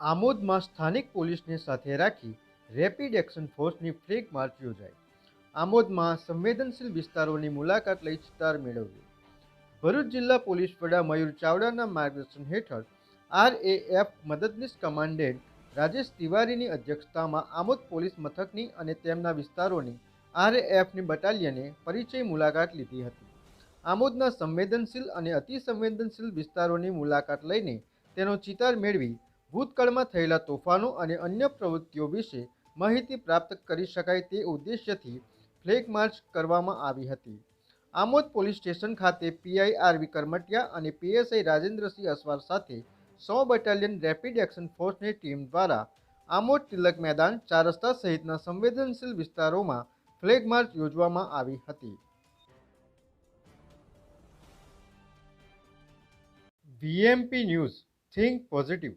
આમોદમાં સ્થાનિક પોલીસને સાથે રાખી રેપિડ એક્શન ફોર્સની ફ્લેગ માર્ચ યોજાઈ. આમોદમાં સંવેદનશીલ વિસ્તારોની મુલાકાત લઈ ચિતાર મેળવ્યો. ભરૂચ જિલ્લા પોલીસ વડા મયુર ચાવડાના માર્ગદર્શન હેઠળ આરએએફ મદદનીશ કમાન્ડેન્ટ રાજેશ તિવારીની અધ્યક્ષતામાં આમોદ પોલીસ મથકની અને તેમના વિસ્તારોની આરએએફની બટાલિયને પરિચય મુલાકાત લીધી હતી. આમોદના સંવેદનશીલ અને અતિસંવેદનશીલ વિસ્તારોની મુલાકાત લઈને તેનો ચિતાર મેળવી ભૂતકાળમાં થયેલા તોફાનો અને અન્ય પ્રવૃત્તિઓ વિશે માહિતી પ્રાપ્ત કરી શકાય તે ઉદ્દેશ્યથી ફ્લેગ માર્ચ કરવામાં આવી હતી. આમોદ પોલીસ સ્ટેશન ખાતે પીઆઈ આરવી કરમટિયા અને પીએસઆઈ રાજેન્દ્રસિંહ અસવાર સાથે સો બટાલિયન રેપિડ એક્શન ફોર્સની ટીમ દ્વારા આમોદ તિલક મેદાન ચાર રસ્તા સહિતના સંવેદનશીલ વિસ્તારોમાં ફ્લેગ માર્ચ યોજવામાં આવી હતી. VMP news, think positive